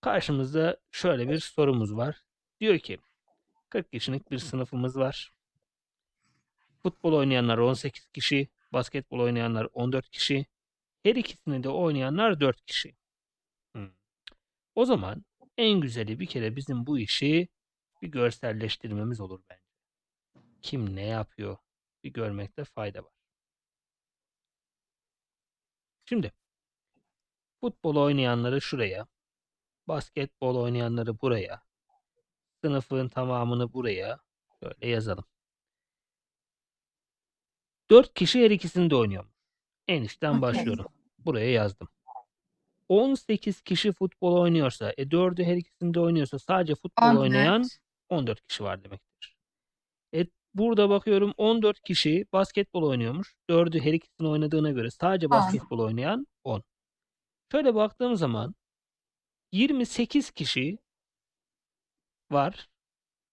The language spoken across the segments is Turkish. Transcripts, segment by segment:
Karşımızda şöyle bir sorumuz var. Diyor ki 40 kişilik bir sınıfımız var. Futbol oynayanlar 18 kişi, basketbol oynayanlar 14 kişi. Her ikisini de oynayanlar 4 kişi. Hmm. O zaman en güzeli bir kere bizim bu işi bir görselleştirmemiz olur bence. Kim ne yapıyor bir görmekte fayda var. Şimdi futbol oynayanları şuraya, basketbol oynayanları buraya, sınıfın tamamını buraya böyle yazalım. 4 kişi her ikisini de oynuyor. En üstten Okey. başlıyorum. Buraya yazdım. 18 kişi futbol oynuyorsa, e 4'ü her ikisinde oynuyorsa sadece futbol oynayan 14. 14 kişi var demektir. E burada bakıyorum 14 kişi basketbol oynuyormuş. 4'ü her ikisini oynadığına göre sadece basketbol oynayan 10. Şöyle baktığım zaman 28 kişi var.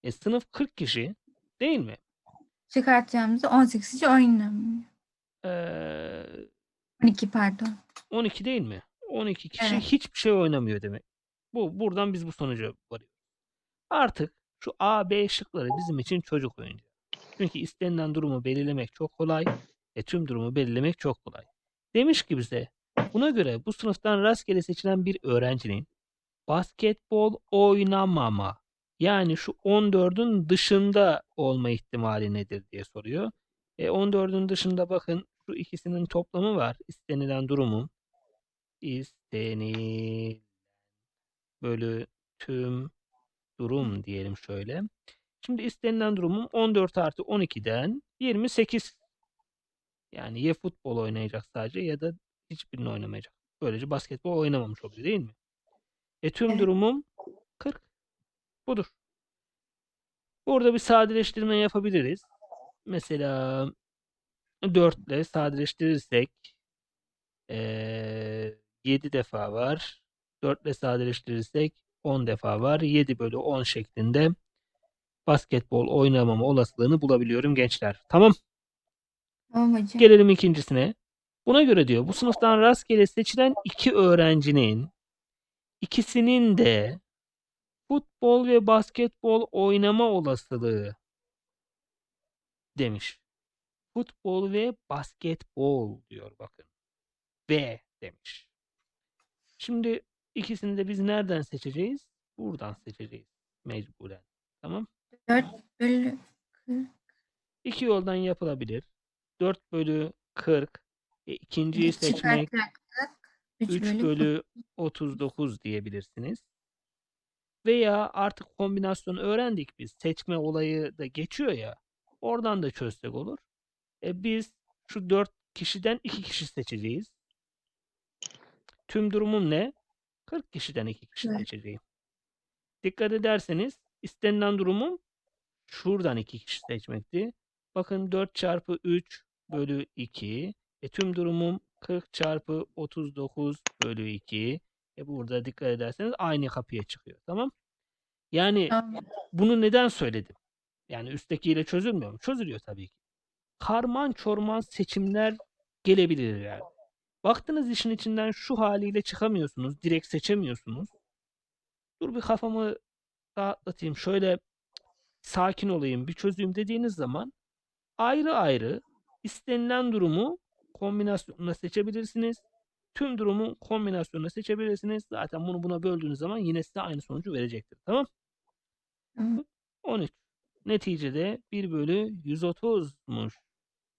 E sınıf 40 kişi değil mi? Çıkartacağımızda 18 kişi oynamıyor. Ee, 12 pardon. 12 değil mi? 12 kişi Evet. hiçbir şey oynamıyor demek. Bu buradan biz bu sonuca varıyoruz. Artık şu A, B şıkları bizim için çocuk oyuncağı. Çünkü istenilen durumu belirlemek çok kolay. E tüm durumu belirlemek çok kolay. Demiş ki bize buna göre bu sınıftan rastgele seçilen bir öğrencinin basketbol oynamama yani şu 14'ün dışında olma ihtimali nedir diye soruyor. E 14'ün dışında bakın şu ikisinin toplamı var. İstenilen durumun istenilen bölü tüm durum diyelim şöyle. Şimdi istenilen durumum 14 artı 12'den 28. Yani ya futbol oynayacak sadece ya da hiçbirini oynamayacak. Böylece basketbol oynamamış oluyor değil mi? E tüm durumum 40. Budur. Burada bir sadeleştirme yapabiliriz. Mesela 4 ile sadeleştirirsek eee 7 defa var. 4 ile sadeleştirirsek 10 defa var. 7 bölü 10 şeklinde basketbol oynamama olasılığını bulabiliyorum gençler. Tamam. Tamam hocam. Gelelim ikincisine. Buna göre diyor bu sınıftan rastgele seçilen iki öğrencinin ikisinin de futbol ve basketbol oynama olasılığı demiş. Futbol ve basketbol diyor bakın. Ve demiş. Şimdi ikisini de biz nereden seçeceğiz? Buradan seçeceğiz mecburen. Tamam. 4 bölü 40. İki yoldan yapılabilir. 4 bölü 40. E, ikinciyi seçmek Çıkartacaktık. 3 3 bölü, bölü 39 diyebilirsiniz. Veya artık kombinasyon öğrendik biz. Seçme olayı da geçiyor ya. Oradan da çözsek olur. E biz şu 4 kişiden 2 kişi seçeceğiz. Tüm durumum ne? 40 kişiden 2 kişi Evet. seçeceğim. Dikkat ederseniz istenilen durumum şuradan 2 kişi seçmekti. Bakın 4 çarpı 3 bölü 2. E tüm durumum 40 çarpı 39 bölü 2. E burada dikkat ederseniz aynı kapıya çıkıyor. Tamam. Yani Tamam. bunu neden söyledim? Yani üsttekiyle çözülmüyor mu? Çözülüyor tabii ki. Karman çorman seçimler gelebilir yani. Baktınız işin içinden şu haliyle çıkamıyorsunuz. Direkt seçemiyorsunuz. Dur bir kafamı rahatlatayım. Şöyle sakin olayım, bir çözeyim dediğiniz zaman ayrı ayrı istenilen durumu kombinasyonla seçebilirsiniz. Tüm durumu kombinasyonla seçebilirsiniz. Zaten bunu buna böldüğünüz zaman yine size aynı sonucu verecektir. Tamam? Tamam. 13. Neticede 1 bölü 130'muş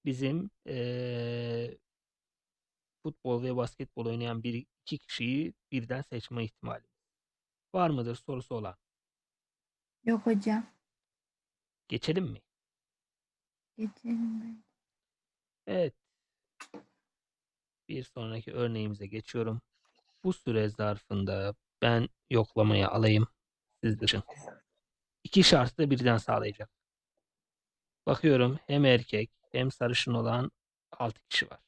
bizim eee, futbol ve basketbol oynayan bir iki kişiyi birden seçme ihtimali. Var mıdır sorusu olan? Yok hocam. Geçelim mi? Geçelim. Evet. Bir sonraki örneğimize geçiyorum. Bu süre zarfında ben yoklamaya alayım. Siz düşün. İki şartı da birden sağlayacak. Bakıyorum hem erkek hem sarışın olan 6 kişi var.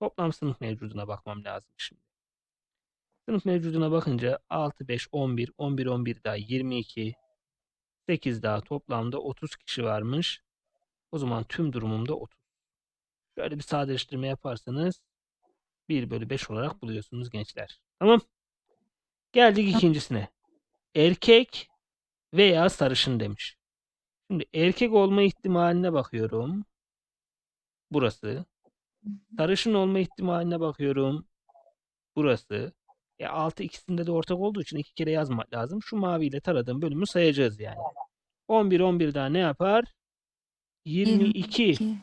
Toplam sınıf mevcuduna bakmam lazım şimdi. Sınıf mevcuduna bakınca 6, 5, 11, 11, 11 daha 22, 8 daha toplamda 30 kişi varmış. O zaman tüm durumumda 30. Şöyle bir sadeleştirme yaparsanız 1 bölü 5 olarak buluyorsunuz gençler. Tamam. Geldik ikincisine. Erkek veya sarışın demiş. Şimdi erkek olma ihtimaline bakıyorum. Burası. Sarışın olma ihtimaline bakıyorum. Burası. E, altı ikisinde de ortak olduğu için iki kere yazmak lazım. Şu maviyle taradığım bölümü sayacağız yani. 11 11 daha ne yapar? 22 22.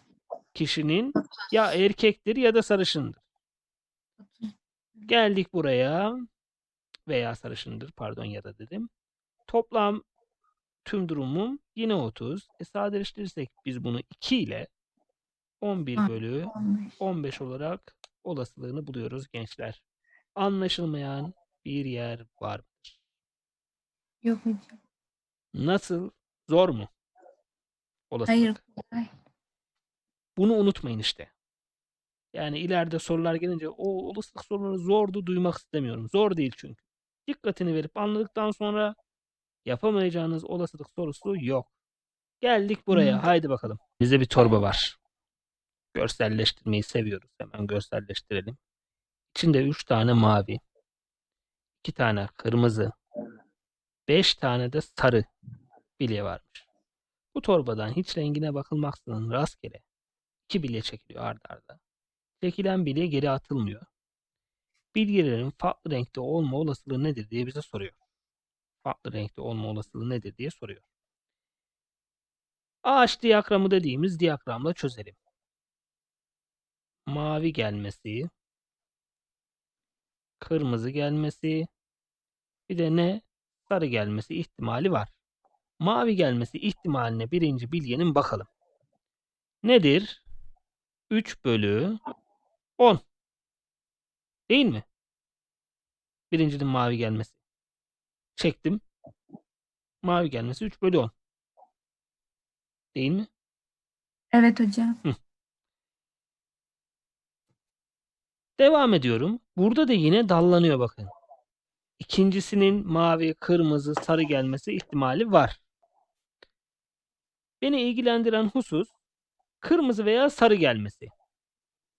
kişinin ya erkektir ya da sarışındır. 30. Geldik buraya veya sarışındır pardon ya da dedim. Toplam tüm durumum yine 30. E sadeleştirirsek biz bunu 2 ile 11 Ha. bölü 15. 15 olarak olasılığını buluyoruz gençler. Anlaşılmayan bir yer var mı? Yok hocam. Nasıl? Zor mu? Olasılık. Hayır. kolay. Bunu unutmayın işte. Yani ileride sorular gelince o olasılık soruları zordu duymak istemiyorum. Zor değil çünkü. Dikkatini verip anladıktan sonra yapamayacağınız olasılık sorusu yok. Geldik buraya. Hı. Haydi bakalım. Bize bir torba var. Görselleştirmeyi seviyoruz. Hemen görselleştirelim. İçinde 3 tane mavi, 2 tane kırmızı, 5 tane de sarı bilye varmış. Bu torbadan hiç rengine bakılmaksızın rastgele iki bilye çekiliyor arda arda. Çekilen bilye geri atılmıyor. Bilyelerin farklı renkte olma olasılığı nedir diye bize soruyor. Farklı renkte olma olasılığı nedir diye soruyor. Ağaç diyagramı dediğimiz diyagramla çözelim. Mavi gelmesi, kırmızı gelmesi, bir de ne? Sarı gelmesi ihtimali var. Mavi gelmesi ihtimaline birinci bilyenin bakalım. Nedir? 3 bölü 10. Değil mi? Birincinin mavi gelmesi. Çektim. Mavi gelmesi 3 bölü 10. Değil mi? Evet hocam. Devam ediyorum. Burada da yine dallanıyor bakın. İkincisinin mavi, kırmızı, sarı gelmesi ihtimali var. Beni ilgilendiren husus kırmızı veya sarı gelmesi.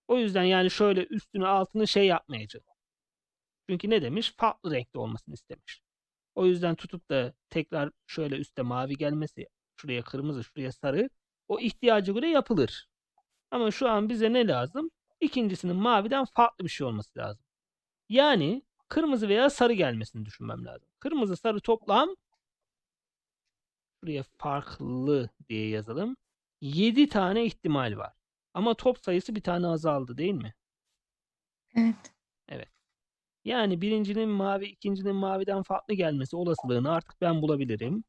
O yüzden yani şöyle üstünü altını şey yapmayacağım. Çünkü ne demiş? Farklı renkte olmasını istemiş. O yüzden tutup da tekrar şöyle üstte mavi gelmesi, şuraya kırmızı, şuraya sarı o ihtiyaca göre yapılır. Ama şu an bize ne lazım? İkincisinin maviden farklı bir şey olması lazım. Yani kırmızı veya sarı gelmesini düşünmem lazım. Kırmızı sarı toplam şuraya farklı diye yazalım. 7 tane ihtimal var. Ama top sayısı bir tane azaldı değil mi? Evet. Yani birincinin mavi, ikincinin maviden farklı gelmesi olasılığını artık ben bulabilirim.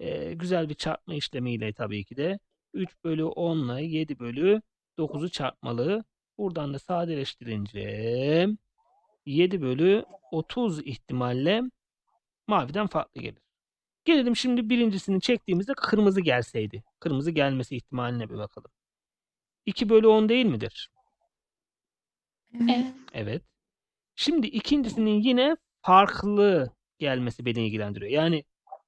Ee, güzel bir çarpma işlemiyle tabii ki de. 3 bölü 10 ile 7 bölü 9'u çarpmalı. Buradan da sadeleştirince 7 bölü 30 ihtimalle maviden farklı gelir. Gelelim şimdi birincisini çektiğimizde kırmızı gelseydi. Kırmızı gelmesi ihtimaline bir bakalım. 2 bölü 10 değil midir? Evet. Evet. Şimdi ikincisinin yine farklı gelmesi beni ilgilendiriyor. Yani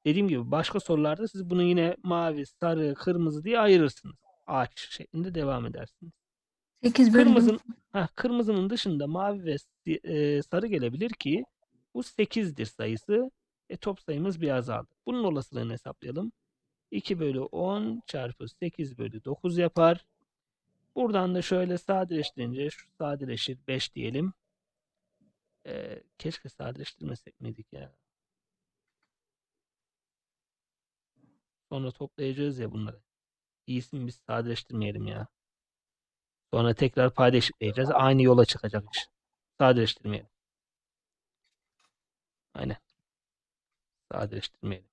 dediğim gibi başka sorularda siz bunu yine mavi, sarı, kırmızı diye ayırırsınız. Ağaç şeklinde devam edersiniz. 8 bölü Kırmızının, heh, kırmızının dışında mavi ve e, sarı gelebilir ki bu 8'dir sayısı. E, top sayımız bir azaldı. Bunun olasılığını hesaplayalım. 2 bölü 10 çarpı 8 bölü 9 yapar. Buradan da şöyle sadeleştirince şu sadeleşir 5 diyelim. E, keşke sadeleştirmesek miydik ya. Sonra toplayacağız ya bunları. İyisini biz sadeleştirmeyelim ya. Sonra tekrar payda. Aynı yola çıkacak iş. Sadeleştirmeyelim. Aynen. Sadeleştirmeyelim.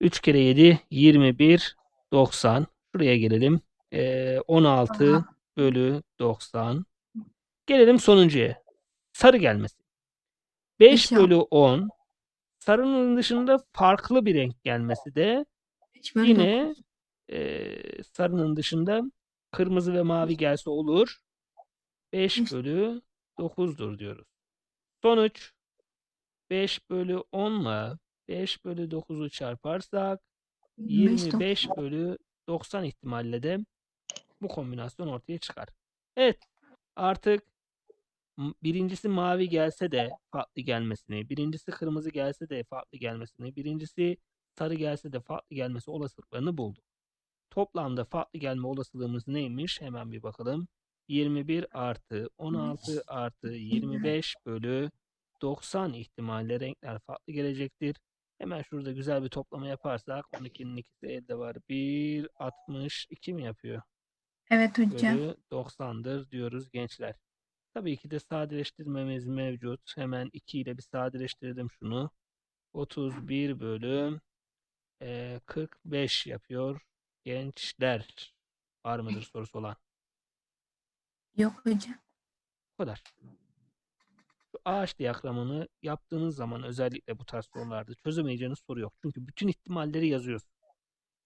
3 kere 7 21 90. Şuraya gelelim. Ee, 16 Aha. bölü 90. Gelelim sonuncuya. Sarı gelmesi. 5 Beş bölü 10. Sarının dışında farklı bir renk gelmesi de 5 bölü Yine 9. eee, sarının dışında kırmızı ve mavi gelse olur. 5 Beş. bölü 9'dur diyoruz. Sonuç 5 bölü 10 ile 5 bölü 9'u çarparsak 25 25 bölü 90 ihtimalle de bu kombinasyon ortaya çıkar. Evet artık birincisi mavi gelse de farklı gelmesini, birincisi kırmızı gelse de farklı gelmesini, birincisi sarı gelse de farklı gelmesi olasılıklarını bulduk. Toplamda farklı gelme olasılığımız neymiş? Hemen bir bakalım. 21 artı 16 artı 25 bölü 90 ihtimalle renkler farklı gelecektir. Hemen şurada güzel bir toplama yaparsak 12'nin ikisi elde var. 1, 62 mi yapıyor? Evet hocam. Bölü 90'dır diyoruz gençler. Tabii ki de sadeleştirmemiz mevcut. Hemen 2 ile bir sadeleştirdim şunu. 31 bölü eee, 45 yapıyor gençler. Var mıdır sorusu olan? Yok hocam. Bu kadar. Ağaç diyagramını yaptığınız zaman özellikle bu tarz sorularda çözemeyeceğiniz soru yok. Çünkü bütün ihtimalleri yazıyorsun.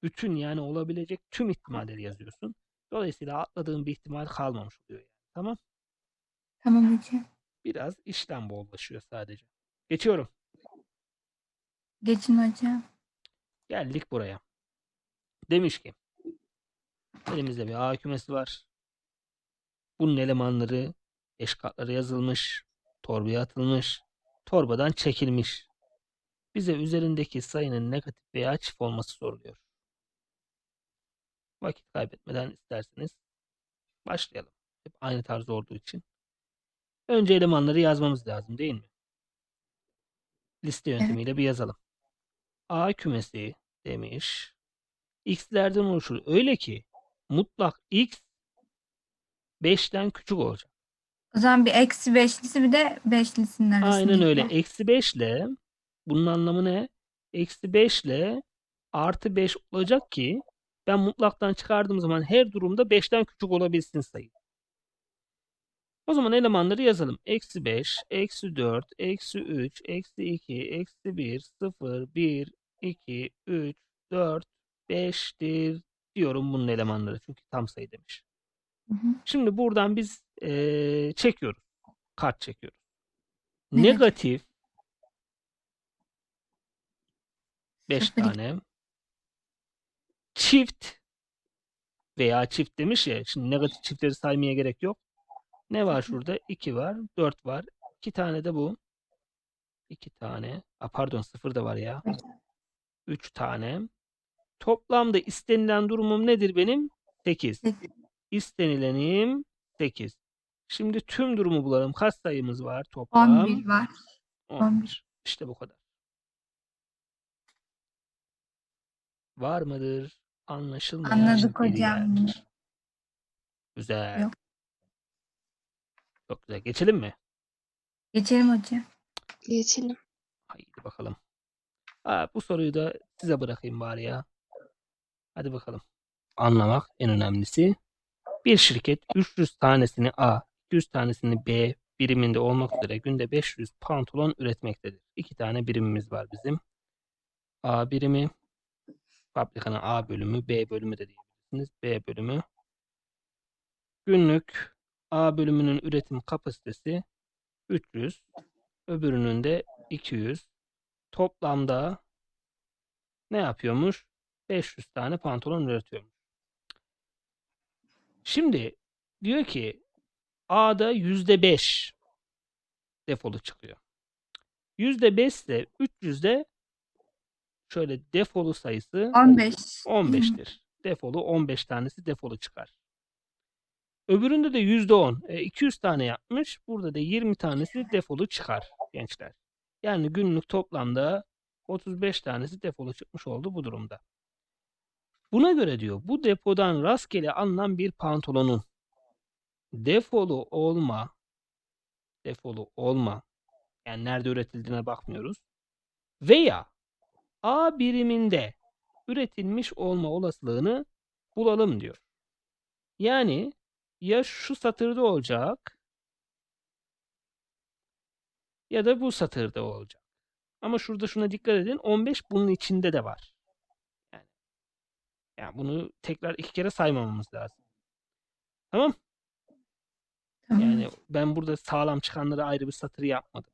Bütün yani olabilecek tüm ihtimalleri yazıyorsun. Dolayısıyla atladığın bir ihtimal kalmamış oluyor yani. Tamam? Tamam hocam. Biraz işlem bollaşıyor sadece. Geçiyorum. Geçin hocam. Geldik buraya. Demiş ki elimizde bir A kümesi var. Bunun elemanları eş katları yazılmış. Torbaya atılmış. Torbadan çekilmiş. Bize üzerindeki sayının negatif veya çift olması soruluyor. Vakit kaybetmeden isterseniz başlayalım. Hep aynı tarz olduğu için. Önce elemanları yazmamız lazım değil mi? Liste yöntemiyle bir yazalım. A kümesi demiş. X'lerden oluşur. Öyle ki mutlak X 5'ten küçük olacak. O zaman bir eksi beşlisi bir de beşlisinin arasında. Aynen öyle. Eksi 5 ile bunun anlamı ne? Eksi 5 ile artı 5 olacak ki ben mutlaktan çıkardığım zaman her durumda 5'ten küçük olabilsin sayı. O zaman elemanları yazalım. Eksi 5, eksi 4, eksi 3, eksi 2, eksi 1, 0, 1, 2, 3, 4, 5'tir diyorum bunun elemanları. Çünkü tam sayı demiş. Hı hı. Şimdi buradan biz eee, çekiyoruz. Kart çekiyoruz. Negatif. Negatif 5 Sıfır, iki. tane. Çift veya çift demiş ya. Şimdi negatif çiftleri saymaya gerek yok. Ne var şurada? 2 var. 4 var. 2 tane de bu. 2 tane. A, pardon 0 da var ya. 3 tane. Toplamda istenilen durumum nedir benim? 8. İstenilenim 8. Şimdi tüm durumu bulalım. Kaç sayımız var toplam? 11 var. 11. 11. İşte bu kadar. Var mıdır? Anlaşılmayan Anladık bir hocam. yer. Güzel. Yok. Çok güzel. Geçelim mi? Geçelim hocam. Geçelim. Haydi bakalım. Aa, bu soruyu da size bırakayım bari ya. Hadi bakalım. Anlamak en önemlisi. Bir şirket 300 tanesini A, 200 tanesini B biriminde olmak üzere günde 500 pantolon üretmektedir. İki tane birimimiz var bizim. A birimi, fabrikanın A bölümü, B bölümü de diyebilirsiniz. B bölümü. Günlük A bölümünün üretim kapasitesi 300, öbürünün de 200. Toplamda ne yapıyormuş? 500 tane pantolon üretiyormuş. Şimdi diyor ki A'da %5 defolu çıkıyor. %5 ise 300'de şöyle defolu sayısı 15. 15'tir. Defolu 15 tanesi defolu çıkar. Öbüründe de %10. E, 200 tane yapmış. Burada da 20 tanesi defolu çıkar gençler. Yani günlük toplamda 35 tanesi defolu çıkmış oldu bu durumda. Buna göre diyor bu depodan rastgele alınan bir pantolonun defolu olma defolu olma yani nerede üretildiğine bakmıyoruz veya A biriminde üretilmiş olma olasılığını bulalım diyor. Yani ya şu satırda olacak ya da bu satırda olacak. Ama şurada şuna dikkat edin. 15 bunun içinde de var. Yani, bunu tekrar iki kere saymamamız lazım. Tamam? Tamam. Yani ben burada sağlam çıkanları ayrı bir satır yapmadım.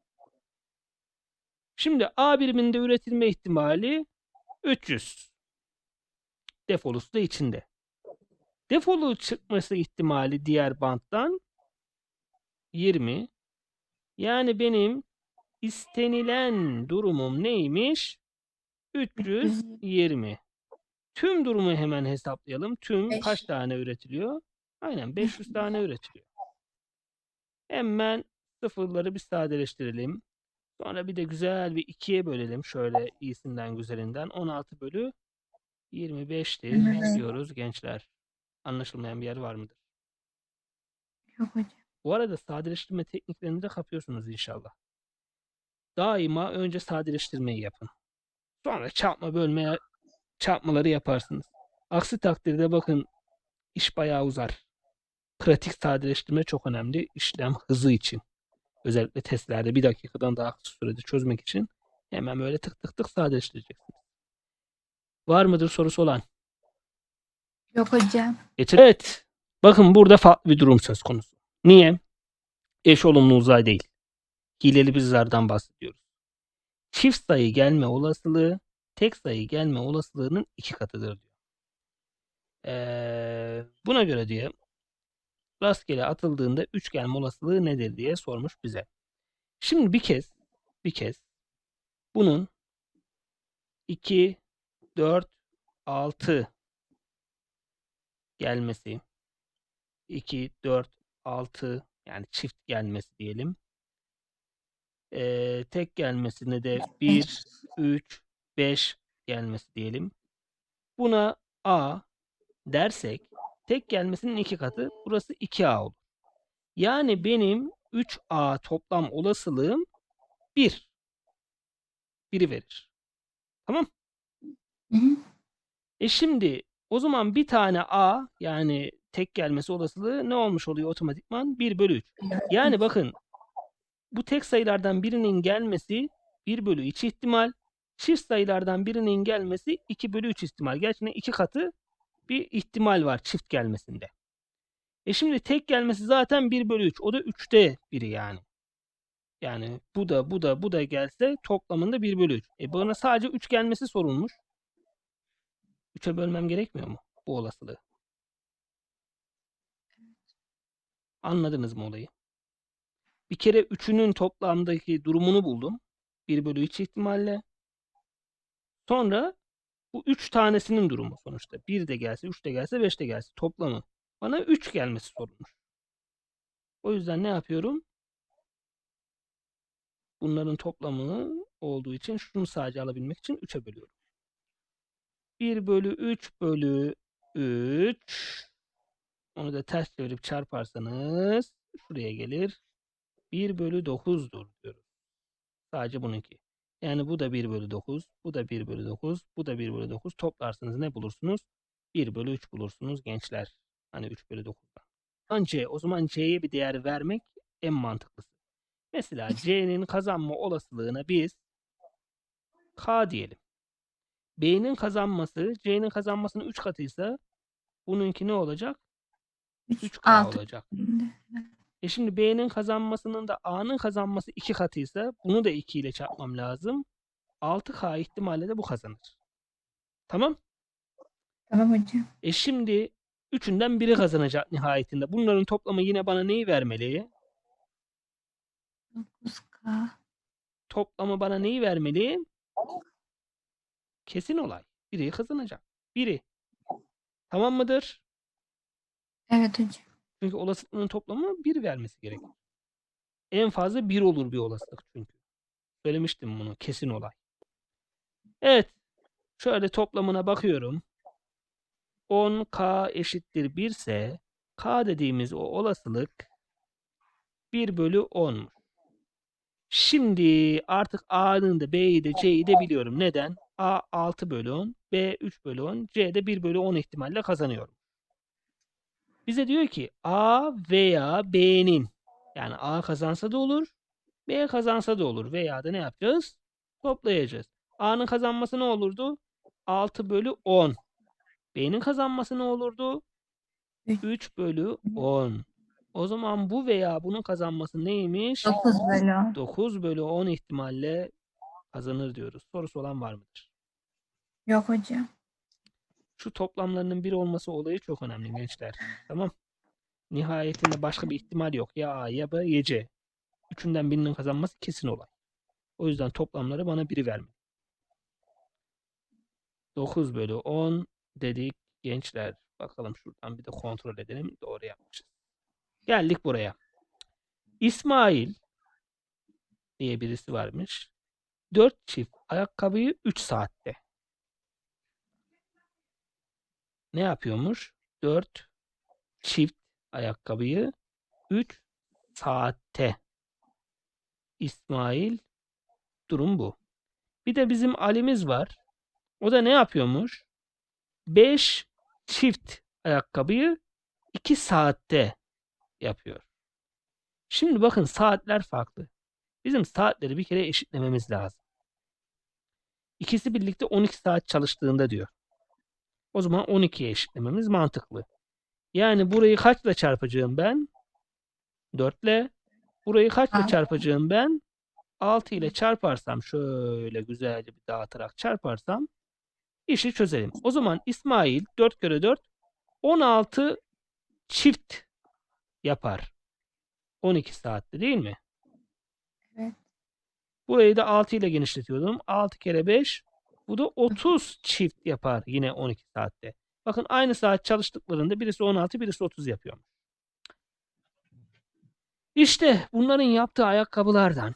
Şimdi A biriminde üretilme ihtimali 300. Defolusu da içinde. Defolu çıkması ihtimali diğer banttan 20. Yani benim istenilen durumum neymiş? 320. Tüm durumu hemen hesaplayalım. Tüm Beş. kaç tane üretiliyor? Aynen 500 tane üretiliyor. Hemen sıfırları bir sadeleştirelim. Sonra bir de güzel bir ikiye bölelim. Şöyle iyisinden güzelinden. 16 bölü 25'tir Evet. diyoruz gençler. Anlaşılmayan bir yer var mıdır? Yok hocam. Bu arada sadeleştirme tekniklerini de kapıyorsunuz inşallah. Daima önce sadeleştirmeyi yapın. Sonra çarpma bölmeye çarpmaları yaparsınız. Aksi takdirde bakın iş bayağı uzar. Pratik sadeleştirme çok önemli işlem hızı için. Özellikle testlerde bir dakikadan daha kısa sürede çözmek için hemen böyle tık tık tık sadeleştireceksiniz. Var mıdır sorusu olan? Yok hocam. Getir. Evet. Bakın burada farklı bir durum söz konusu. Niye? Eş olumlu uzay değil. Hileli bir zardan bahsediyoruz. Çift sayı gelme olasılığı tek sayı gelme olasılığının iki katıdır diyor. Ee, buna göre diye rastgele atıldığında 3 gelme olasılığı nedir diye sormuş bize. Şimdi bir kez bir kez bunun 2 4 6 gelmesi 2 4 6 yani çift gelmesi diyelim. Ee, tek gelmesine de 1 3 5 gelmesi diyelim. Buna A dersek tek gelmesinin iki katı burası 2A olur. Yani benim 3A toplam olasılığım 1. 1'i verir. Tamam? Hı hı. E şimdi o zaman bir tane A yani tek gelmesi olasılığı ne olmuş oluyor otomatikman? 1 bölü 3. Yani bakın bu tek sayılardan birinin gelmesi 1 bölü 2 ihtimal. Çift sayılardan birinin gelmesi 2 bölü 3 ihtimal. Gerçekten iki katı bir ihtimal var çift gelmesinde. E şimdi tek gelmesi zaten 1 bölü 3. O da 3'te biri yani. Yani bu da bu da bu da gelse toplamında 1 bölü 3. E bana sadece 3 gelmesi sorulmuş. 3'e bölmem gerekmiyor mu bu olasılığı? Anladınız mı olayı? Bir kere 3'ünün toplamdaki durumunu buldum. 1 bölü 3 ihtimalle. Sonra bu 3 tanesinin durumu sonuçta. 1 de gelse, 3 de gelse, 5 de gelse toplamı. Bana 3 gelmesi sorulmuş. O yüzden ne yapıyorum? Bunların toplamı olduğu için şunu sadece alabilmek için 3'e bölüyorum. 1 bölü 3 bölü 3 onu da ters çevirip çarparsanız şuraya gelir. 1 bölü 9'dur diyoruz. Sadece bununki. Yani bu da 1 bölü 9, bu da 1 bölü 9, bu da 1 bölü 9. Toplarsınız ne bulursunuz? 1 bölü 3 bulursunuz gençler. Hani 3 bölü 9'dan. Önce o zaman C'ye bir değer vermek en mantıklısı. Mesela C'nin kazanma olasılığına biz K diyelim. B'nin kazanması C'nin kazanmasının 3 katıysa bununki ne olacak? 3 3K 6. olacak. E şimdi B'nin kazanmasının da A'nın kazanması 2 katıysa bunu da 2 ile çarpmam lazım. 6K ihtimalle de bu kazanır. Tamam? Tamam hocam. E şimdi üçünden biri kazanacak nihayetinde. Bunların toplamı yine bana neyi vermeli? 9K. Toplamı bana neyi vermeli? Kesin olay. Biri kazanacak. Biri. Tamam mıdır? Evet hocam. Çünkü olasılıkların toplamı 1 vermesi gerekir. En fazla 1 olur bir olasılık çünkü. Söylemiştim bunu. Kesin olay. Evet. Şöyle toplamına bakıyorum. 10k eşittir 1 ise k dediğimiz o olasılık 1 bölü 10'muş. Şimdi artık A'nın da B'yi de C'yi de biliyorum. Neden? A 6 bölü 10, B 3 bölü 10, C de 1 bölü 10 ihtimalle kazanıyorum. Bize diyor ki A veya B'nin yani A kazansa da olur, B kazansa da olur veya da ne yapacağız? Toplayacağız. A'nın kazanması ne olurdu? 6 bölü 10. B'nin kazanması ne olurdu? Üç. 3 bölü 10. O zaman bu veya bunun kazanması neymiş? 9 bölü 10. 9 bölü 10 ihtimalle kazanır diyoruz. Sorusu olan var mıdır? Yok hocam. Şu toplamlarının bir olması olayı çok önemli gençler. Tamam. Nihayetinde başka bir ihtimal yok. Ya A ya B ya C. Üçünden birinin kazanması kesin olay. O yüzden toplamları bana biri vermeli. 9 bölü 10 dedik gençler. Bakalım şuradan bir de kontrol edelim. Doğru yapmışız. Geldik buraya. İsmail diye birisi varmış. 4 çift ayakkabıyı 3 saatte. Ne yapıyormuş? 4 çift ayakkabıyı 3 saatte. İsmail durum bu. Bir de bizim Ali'miz var. O da ne yapıyormuş? 5 çift ayakkabıyı 2 saatte yapıyor. Şimdi bakın saatler farklı. Bizim saatleri bir kere eşitlememiz lazım. İkisi birlikte 12 saat çalıştığında diyor. O zaman 12'ye eşitlememiz mantıklı. Yani burayı kaçla çarpacağım ben? 4 ile. Burayı kaçla çarpacağım ben? 6 ile çarparsam şöyle güzelce bir dağıtarak çarparsam işi çözelim. O zaman İsmail 4 kere 4 16 çift yapar. 12 saatte değil mi? Evet. Burayı da 6 ile genişletiyordum. 6 kere 5 bu da 30 çift yapar yine 12 saatte. Bakın aynı saat çalıştıklarında birisi 16 birisi 30 yapıyor. İşte bunların yaptığı ayakkabılardan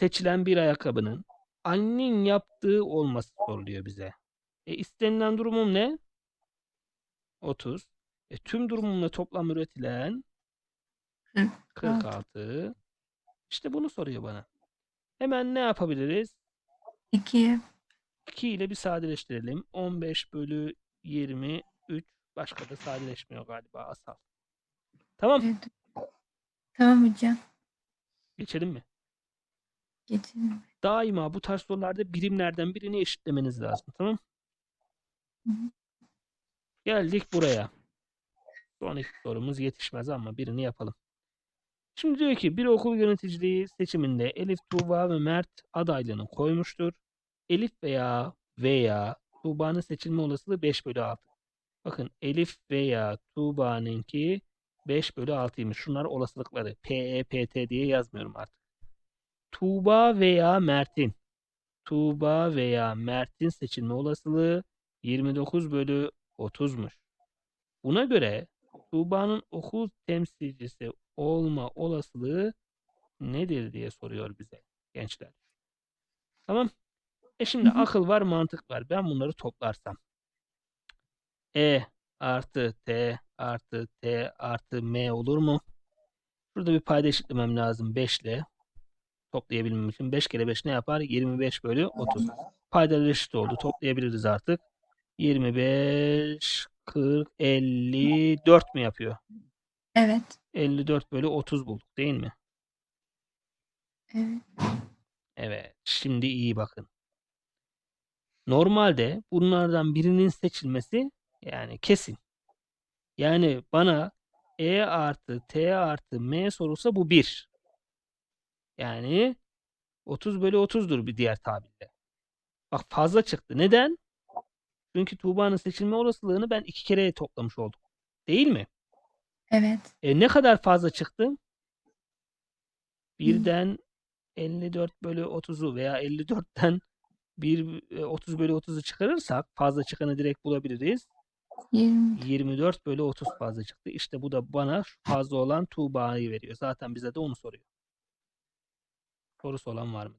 seçilen bir ayakkabının annenin yaptığı olması soruluyor bize. E istenilen durumum ne? 30. E tüm durumumla toplam üretilen Hı, 46. İşte bunu soruyor bana. Hemen ne yapabiliriz? 2'ye 2 ile bir sadeleştirelim. 15 bölü 23. Başka da sadeleşmiyor galiba asal. Tamam. evet. Tamam hocam. Geçelim mi? Geçelim. Daima bu tarz sorularda birimlerden birini eşitlemeniz lazım. Tamam. Hı hı. Geldik buraya. Sonraki sorumuz yetişmez ama birini yapalım. Şimdi diyor ki bir okul yöneticiliği seçiminde Elif, Tuğba ve Mert adaylığını koymuştur. Elif veya veya Tuğba'nın seçilme olasılığı 5 bölü 6. Bakın Elif veya Tuğba'nınki 5 bölü 6'ymış. Şunlar olasılıkları. P, E, P, T diye yazmıyorum artık. Tuğba veya Mert'in Tuğba veya Mert'in seçilme olasılığı 29 bölü 30'muş. Buna göre Tuğba'nın okul temsilcisi olma olasılığı nedir diye soruyor bize gençler. Tamam. E şimdi Hı hı. akıl var, mantık var. Ben bunları toplarsam. E artı T artı T artı M olur mu? Burada bir payda eşitlemem lazım 5 ile. Toplayabilmem için 5 kere 5 ne yapar? 25 bölü 30. Paydalar eşit oldu. Toplayabiliriz artık. 25, 40, 54 mü yapıyor? Evet. 54 bölü 30 bulduk değil mi? Evet. Evet. Şimdi iyi bakın. Normalde bunlardan birinin seçilmesi yani kesin. Yani bana E artı T artı M sorulsa bu 1. Yani 30 bölü 30'dur bir diğer tabirle. Bak fazla çıktı. Neden? Çünkü Tuğba'nın seçilme olasılığını ben iki kere toplamış oldum. Değil mi? Evet. E ne kadar fazla çıktı? Birden 54 bölü 30'u veya 54'ten 1 e, 30 bölü 30'u çıkarırsak fazla çıkanı direkt bulabiliriz. 20. 24 bölü 30 fazla çıktı. İşte bu da bana fazla olan Tuğba'yı veriyor. Zaten bize de onu soruyor. Sorusu olan var mı?